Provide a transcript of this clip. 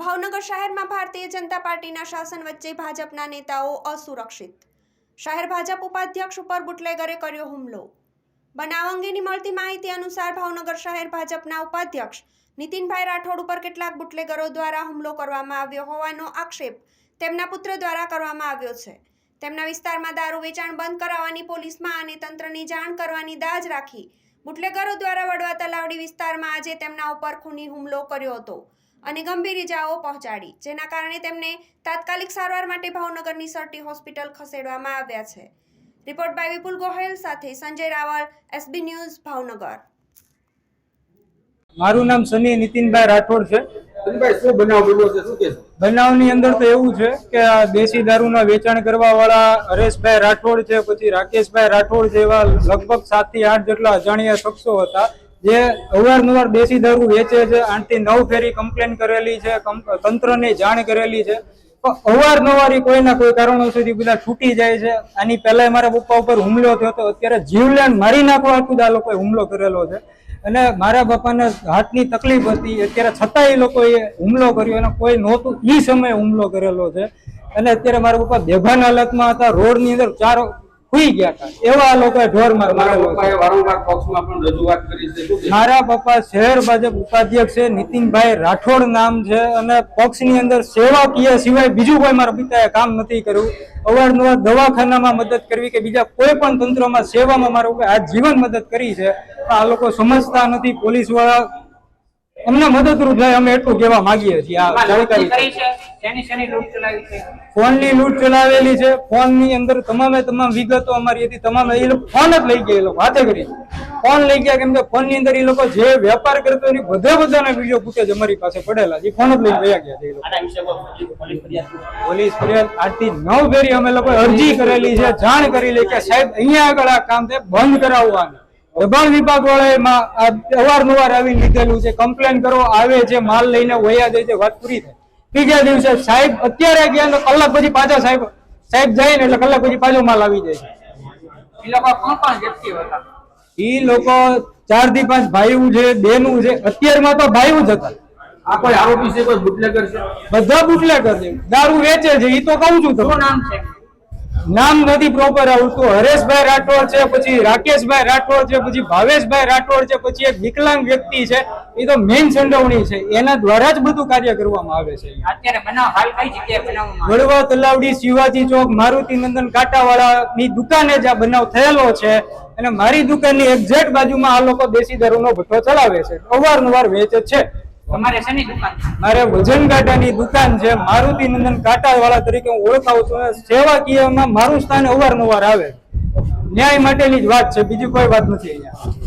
ભાવનગર શહેરમાં ભારતીય જનતા પાર્ટીના શાસન વચ્ચે ભાજપના નેતાઓ અસુરક્ષિત. શહેર ભાજપ ઉપાધ્યક્ષ ઉપર બુટલેગરે કર્યો હુમલો. બનાવ અંગેની મળતી માહિતી અનુસાર ભાવનગર શહેર ભાજપના ઉપાધ્યક્ષ નીતિનભાઈ રાઠોડ ઉપર કેટલાક બુટલેગરો દ્વારા હુમલો કરવામાં આવ્યો હોવાનો આક્ષેપ તેમના પુત્ર દ્વારા કરવામાં આવ્યો છે. તેમના વિસ્તારમાં દારૂ વેચાણ બંધ કરાવવાની પોલીસમાં અને તંત્રની જાણ કરવાની દાજ રાખી બુટલેગરો દ્વારા વડવા તલાવડી વિસ્તારમાં આજે તેમના ઉપર ખૂની હુમલો કર્યો હતો. અને ગંભીર ઇજાઓ પહોંચાડી જેના કારણે તેમને તાત્કાલિક સારવાર માટે ભાવનગરની સરટી હોસ્પિટલ ખસેડવામાં આવ્યા છે. રિપોર્ટ બાય વિપુલ ગોહેલ સાથે સંજય રાવલ એસબી ન્યૂઝ ભાવનગર. મારું નામ સની નીતિનભાઈ રાઠોડ છે. સુનભાઈ શું બનાવ બન્યો છે? શું કહેશો? બનાવની અંદર તો એવું છે કે આ દેશી દારૂના વેચાણ કરવા વાળા હરેશભાઈ રાઠોડ છે પછી રાકેશભાઈ રાઠોડ જેવા લગભગ સાતથી આઠ જેટલા અજાણ્યા શખ્સો હતા. જે અવારનવાર દેશી દારૂ વેચે છે આઠથી નવ ફેરી કમ્પ્લેન કરેલી છે તંત્રને જાણ કરેલી છે. પણ અવારનવાર ઈ કોઈના કોઈ કારણો સુધી બધા છૂટી જાય છે. આની પહેલા મારા પપ્પા ઉપર હુમલો થયો હતો. અત્યારે જીવલેણ મારી નાખવા હતું આ લોકોએ હુમલો કરેલો છે. અને મારા બાપાને હાથની તકલીફ હતી. અત્યારે છતાં એ લોકોએ હુમલો કર્યો. અને કોઈ નહોતું. એ સમયે હુમલો કરેલો છે. અને અત્યારે મારા પપ્પા બેભાન હાલતમાં હતા. રોડની અંદર ચાર ખુઈ ગયા હતા. એવા લોકોએ ઢોર માર મારા મારેલો વારંવાર પક્ષમાં પણ રજૂઆત કરી છે. મારા પપ્પા શહેર ભાજપ ઉપાધ્યક્ષ છે નીતિનભાઈ રાઠોડ નામ છે અને પક્ષની અંદર સેવાકીય સિવાય બીજું કોઈ મારા પિતાએ કામ નથી કર્યું. અવારનવાર દવાખાનામાં મદદ કરવી કે બીજા કોઈ પણ તંત્રમાં સેવામાં મારા આ જીવન મદદ કરી છે. આ લોકો સમજતા નથી પોલીસવાળા અમને મદદરૂપ થાય અમે એટલું કહેવા માંગીએ છીએ. આ જાણકારી શેની લૂંટ છે? ચલાવેલી છે. ફોનની અંદર તમામે તમામ વિગતો અમારી હતી. તમામ એ લોકો ફોન જ લઈ ગયા એ લોકો હાથે કરી. ફોન લઈ ગયા કેમ કે ફોનની અંદર એ લોકો જે વેપાર કરતો એની બધા બધાના વીડિયો ફૂટેજ અમારી પાસે પડેલા છે. એ ફોન જ લઈ ગયા ગયા છે પોલીસ ફરિયાદ આઠથી નવ ફેરી અમે લોકો અરજી કરેલી છે. જાણ કરેલી કે સાહેબ અહીંયા આગળ આ કામ છે બંધ કરાવવાનું. દબાણ વિભાગ વાળાએ અવારનવાર આવી લીધેલું છે. કમ્પ્લેન કરો આવે છે માલ લઈને વયા જાય છે વાત પૂરી થાય. બીજા દિવસે સાહેબ અત્યારે ગયા તો કલાક પછી પાછા સાહેબ સાહેબ જાય ને એટલે કલાક પછી પાછો માલ આવી જાય એ લોકો કોણ કોણ વ્યક્તિઓ હતા? ઈ લોકો ચારથી પાંચ ભાઈઓ છે બેનું છે. અત્યારમાં તો ભાઈઓ જ હતા. આ કોઈ આરોપી છે કોઈ બુટલેગર છે? બધા બુટલેગર છે. દારૂ વેચે છે એ તો કહું છું શું નામ છે? નામ નથી પ્રોપર આવતું હરેશભાઈ રાઠોડ છે પછી રાકેશભાઈ રાઠોડ છે પછી ભાવેશભાઈ રાઠોડ છે પછી એક વિકલાંગ વ્યક્તિ છે એ તો મેઇન સંડોવણી છે. એના દ્વારા જ બધું કાર્ય કરવામાં આવે છે. અત્યારે બનાવ હાલ કઈ જગ્યાએ બનાવવામાં વડવા તલાવડી શિવાજી ચોક મારુતિ નંદન કાંટાવાળા ની દુકાને જ આ બનાવ થયેલો છે. અને મારી દુકાનની એક્ઝેક્ટ બાજુમાં આ લોકો દેશી દારૂનો ભઠ્ઠો ચલાવે છે. અવારનવાર વેચે છે. તમારે શેની દુકાન? મારે વજન કાંટાની દુકાન છે. મારુતિ નંદન કાંટાવાળા તરીકે હું ઓળખાવું છું. સેવાકીયમાં મારું સ્થાન અવારનવાર આવે. ન્યાય માટેની જ વાત છે. બીજી કોઈ વાત નથી અહીંયા.